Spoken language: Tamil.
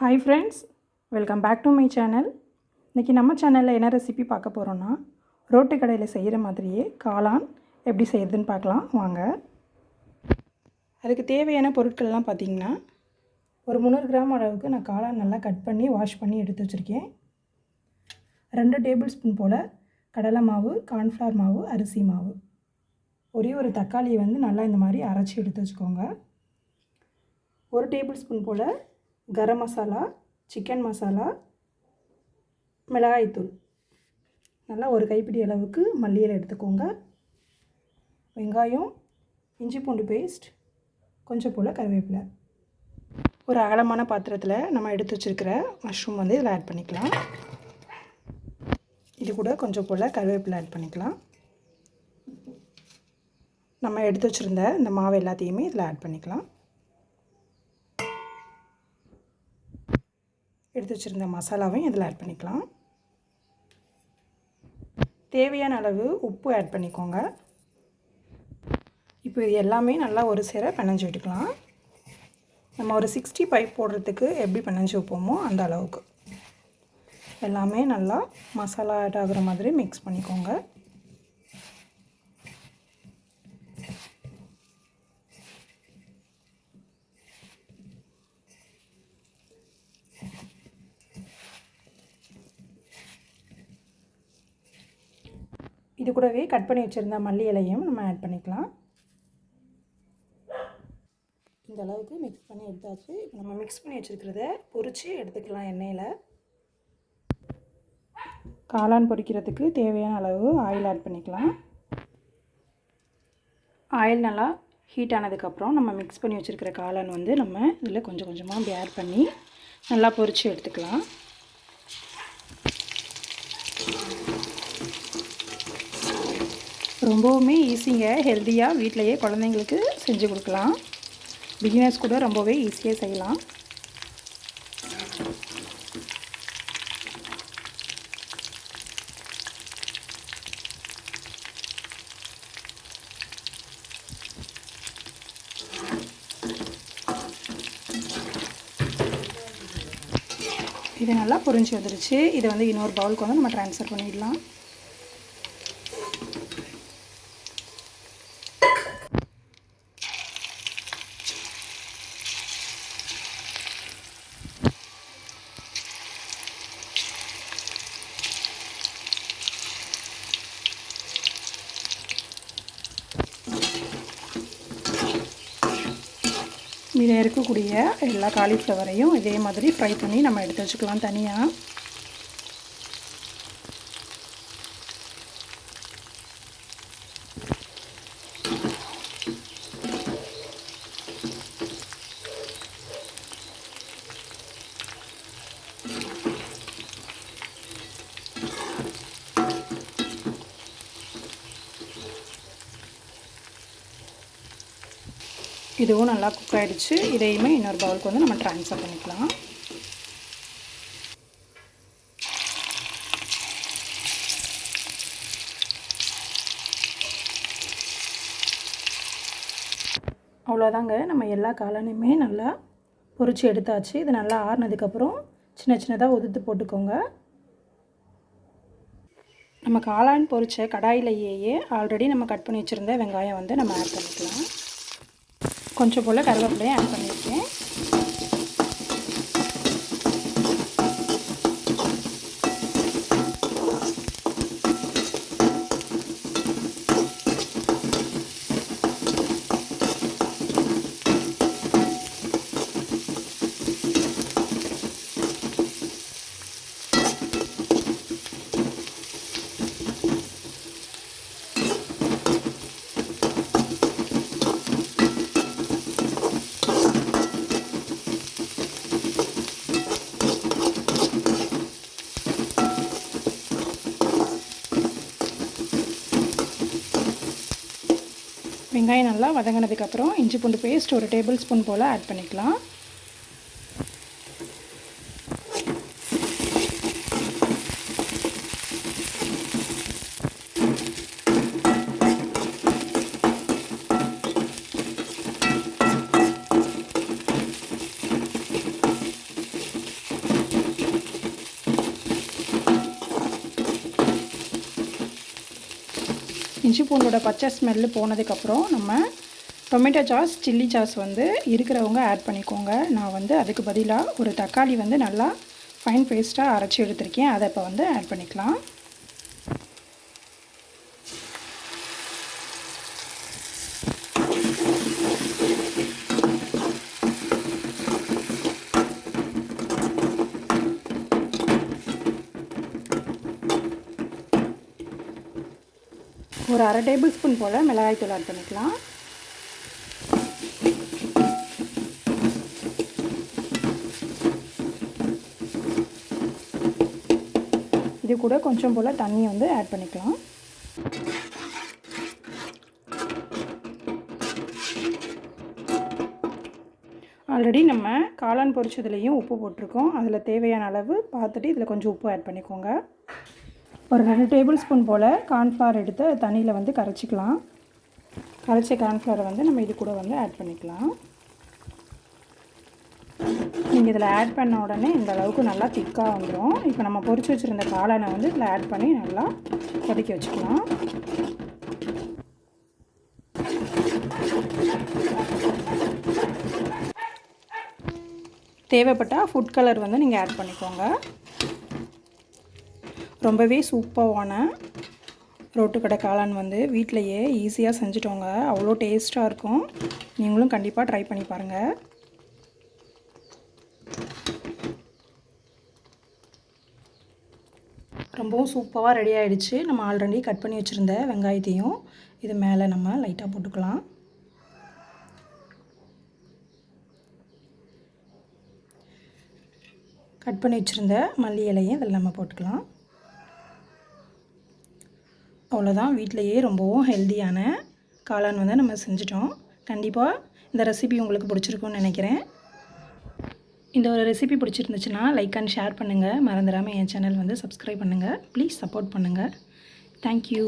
Hi friends welcome back to my channel இன்றைக்கி நம்ம சேனலில் என்ன ரெசிபி பார்க்க போகிறோன்னா ரோட்டு கடையில் செய்கிற மாதிரியே காளான் எப்படி செய்கிறதுன்னு பார்க்கலாம். வாங்க. அதுக்கு தேவையான பொருட்கள்லாம் பார்த்திங்கன்னா ஒரு முந்நூறு கிராம் அளவுக்கு நான் காளான் நல்லா கட் பண்ணி வாஷ் பண்ணி எடுத்து வச்சுருக்கேன். ரெண்டு டேபிள் ஸ்பூன் போல் கடலை மாவு கார்ன்ஃப்ளவர் மாவு அரிசி மாவு. ஒரே ஒரு தக்காளியை வந்து நல்லா இந்த மாதிரி அரைச்சி எடுத்து வச்சுக்கோங்க. ஒரு டேபிள் ஸ்பூன் போல் கரம் மசாலா சிக்கன் மசாலா மிளகாய்த்தூள். நல்லா ஒரு கைப்பிடி அளவுக்கு மல்லியில் எடுத்துக்கோங்க. வெங்காயம் இஞ்சி பூண்டு பேஸ்ட் கொஞ்சம் போல் கருவேப்பிலை. ஒரு அகலமான பாத்திரத்தில் நம்ம எடுத்து வச்சுருக்கிற மஷ்ரூம் வந்து இதில் ஆட் பண்ணிக்கலாம். இது கூட கொஞ்சம் போல் கருவேப்பிலை ஆட் பண்ணிக்கலாம். நம்ம எடுத்து வச்சுருந்த இந்த மாவு எல்லாத்தையுமே இதில் ஆட் பண்ணிக்கலாம். எடுத்து வச்சுருந்த மசாலாவையும் இதில் ஆட் பண்ணிக்கலாம். தேவையான அளவு உப்பு ஆட் பண்ணிக்கோங்க. இப்போ இது எல்லாமே நல்லா ஒரு சேர பிணைஞ்சு விட்டுக்கலாம் நம்ம ஒரு சிக்ஸ்டி ஃபைவ் போடுறதுக்கு எப்படி பிணைஞ்சு வைப்போமோ அந்த அளவுக்கு. எல்லாமே நல்லா மசாலா ஆட் ஆகுற மாதிரி மிக்ஸ் பண்ணிக்கோங்க. இது கூடவே கட் பண்ணி வச்சுருந்த மல்லி இலையும் நம்ம ஆட் பண்ணிக்கலாம். இந்த அளவுக்கு மிக்ஸ் பண்ணி எடுத்தாச்சு. இப்போ நம்ம மிக்ஸ் பண்ணி வச்சுருக்கிறத பொரித்து எடுத்துக்கலாம் எண்ணெயில். காளான் பொரிக்கிறதுக்கு தேவையான அளவு ஆயில் ஆட் பண்ணிக்கலாம். ஆயில் நல்லா ஹீட் ஆனதுக்கப்புறம் நம்ம மிக்ஸ் பண்ணி வச்சுருக்கிற காளான் வந்து நம்ம இதில் கொஞ்சம் கொஞ்சமாக அப்படி ஆட் பண்ணி நல்லா பொறிச்சு எடுத்துக்கலாம். ரொம்பவுமே ஈஸிங்க ஹெல்த்தியாக வீட்டிலையே குழந்தைங்களுக்கு செஞ்சு கொடுக்கலாம். பிகினர்ஸ் கூட ரொம்பவே ஈஸியாக செய்யலாம். இது நல்லா புரிஞ்சு வந்துருச்சு. இதை வந்து இன்னொரு பவுலுக்கு வந்து நம்ம ட்ரான்ஸ்ஃபர் பண்ணிடலாம். இதில் இருக்கக்கூடிய எல்லா காலிஃப்ளவரையும் இதே மாதிரி ஃப்ரை பண்ணி நம்ம எடுத்து வச்சுக்கலாம் தனியாக இதுவும் நல்லா குக் ஆகிடுச்சு இதையுமே இன்னொரு பவுலுக்கு வந்து நம்ம ட்ரான்ஸ்ஃபர் பண்ணிக்கலாம். அவ்வளோதாங்க. நம்ம எல்லா காளானையுமே நல்லா பொரிச்சு எடுத்தாச்சு. இது நல்லா ஆறுனதுக்கப்புறம் சின்ன சின்னதாக உதுத்து போட்டுக்கோங்க. நம்ம காளான் பொறிச்ச கடாயிலேயே ஆல்ரெடி நம்ம கட் பண்ணி வச்சுருந்த வெங்காயம் வந்து நம்ம ஆட் பண்ணிக்கலாம். கொஞ்சம் போல் கருவேப்பிலையும் ஆட் பண்ணியிருக்கேன். வெங்காயம் நல்லா வதங்கினதுக்கப்புறம் இஞ்சி பூண்டு பேஸ்ட் ஒரு டேபிள் ஸ்பூன் போல் ஆட் பண்ணிக்கலாம். இஞ்சி பூண்டோட பச்சை ஸ்மெல்லு போனதுக்கப்புறம் நம்ம டொமேட்டோ சாஸ் சில்லி சாஸ் வந்து இருக்கிறவங்க ஆட் பண்ணிக்கோங்க. நான் வந்து அதுக்கு பதிலாக ஒரு தக்காளி வந்து நல்லா ஃபைன் பேஸ்ட்டாக அரைச்சி எடுத்திருக்கேன். அதை இப்போ வந்து ஆட் பண்ணிக்கலாம். ஒரு அரை டேபிள் ஸ்பூன் போல் மிளகாய்த்தூள் ஆட் பண்ணிக்கலாம். இது கூட கொஞ்சம் போல் தண்ணி வந்து ஆட் பண்ணிக்கலாம். ஆல்ரெடி நம்ம காளான் பொரிச்சதுலேயும் உப்பு போட்டிருக்கோம். அதில் தேவையான அளவு பார்த்துட்டு இதில் கொஞ்சம் உப்பு ஆட் பண்ணிக்கோங்க. ஒரு ரெண்டு டேபிள் ஸ்பூன் போல் கார்ன்ஃப்ளவர் எடுத்து தண்ணியில் வந்து கரைச்சிக்கலாம். கரைச்ச கார்ன்ஃப்ளவரை வந்து நம்ம இது கூட வந்து ஆட் பண்ணிக்கலாம். நீங்கள் இதில் ஆட் பண்ண உடனே இந்த அளவுக்கு நல்லா திக்காக வந்துடும் இப்போ நம்ம பொறிச்சு வச்சுருந்த காளானை வந்து இதில் ஆட் பண்ணி நல்லா கொதிக்க வச்சுக்கலாம். தேவைப்பட்டால் ஃபுட் கலர் வந்து நீங்கள் ஆட் பண்ணிக்கோங்க. ரொம்பவே சூப்பரான ரோட்டுக்கடை காளான் வந்து வீட்டிலையே ஈஸியாக செஞ்சுட்டோங்க. அவ்வளோ டேஸ்ட்டாக இருக்கும். நீங்களும் கண்டிப்பாக ட்ரை பண்ணி பாருங்கள் ரொம்பவும் சூப்பராக ரெடி ஆகிடுச்சு நம்ம ஆல்ரெடி கட் பண்ணி வச்சுருந்த வெங்காயத்தையும் இது மேலே நம்ம லைட்டாக போட்டுக்கலாம். கட் பண்ணி வச்சுருந்த மல்லி இலையும் இதில் நம்ம போட்டுக்கலாம். அவ்வளோதான் வீட்டிலையே ரொம்பவும் ஹெல்த்தியான காளான் வந்து நம்ம செஞ்சிட்டோம். கண்டிப்பாக இந்த ரெசிபி உங்களுக்கு பிடிச்சிருக்குன்னு நினைக்கிறேன். இந்த ஒரு ரெசிபி பிடிச்சிருந்துச்சுன்னா லைக் அண்ட் ஷேர் பண்ணுங்கள் மறந்துடாமல் என் சேனல் வந்து சப்ஸ்கிரைப் பண்ணுங்கள் ப்ளீஸ் சப்போர்ட் பண்ணுங்கள் தேங்க்யூ